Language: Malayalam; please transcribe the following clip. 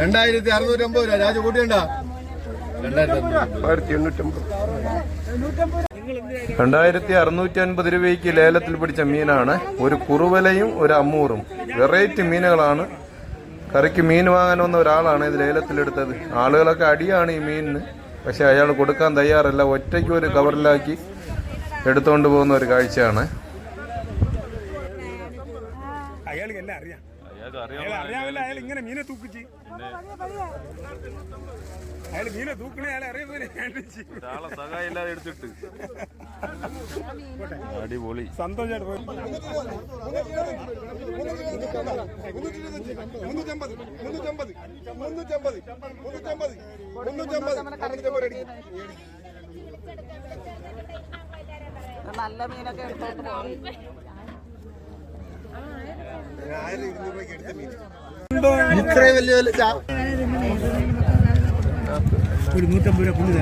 രണ്ടായിരത്തി അറുന്നൂറ്റമ്പത് രൂപ. രാജു കൂട്ടിയുണ്ട? രണ്ടായിരത്തി രണ്ടായിരത്തി അറുന്നൂറ്റി അൻപത് രൂപയ്ക്ക് ലേലത്തിൽ പിടിച്ച മീനാണ്. ഒരു കുറുവലയും ഒരു അമ്മൂറും വെറൈറ്റി മീനുകളാണ്. കറിക്ക് മീൻ വാങ്ങാൻ വന്ന ഒരാളാണ് ഇത് ലേലത്തിലെടുത്തത് ആളുകളൊക്കെ അടിയാണ് ഈ മീനിന്. പക്ഷെ അയാൾ കൊടുക്കാൻ തയ്യാറല്ല. ഒറ്റയ്ക്ക് ഒരു കവറിലാക്കി എടുത്തുകൊണ്ട് പോകുന്ന ഒരു കാഴ്ചയാണ്. അയാൾക്ക് എല്ലാം അറിയാം. അയാൾ ഇങ്ങനെ മീനെ തൂക്കിച്ച്. അയാൾ മീനെ തൂക്കണേ അയാൾ അറിയാമല്ലേ എടുത്തിട്ട് അടിപൊളി സന്തോഷമായിട്ട് പോയി മുന്നൂറ്റമ്പത് മുന്നൂറ്റമ്പത് മുന്നൂറ്റമ്പത് മുന്നൂറ്റമ്പത് മുന്നൂറ്റമ്പത് നല്ല മീനൊക്കെ എടുത്തോണ്ട് പോകും ആയിരം ഇരുന്നൂറ് രൂപയ്ക്ക് എടുത്ത മീൻ ഇത്രയും വലിയ വലിയ നൂറ്റമ്പത് രൂപ കൊണ്ടു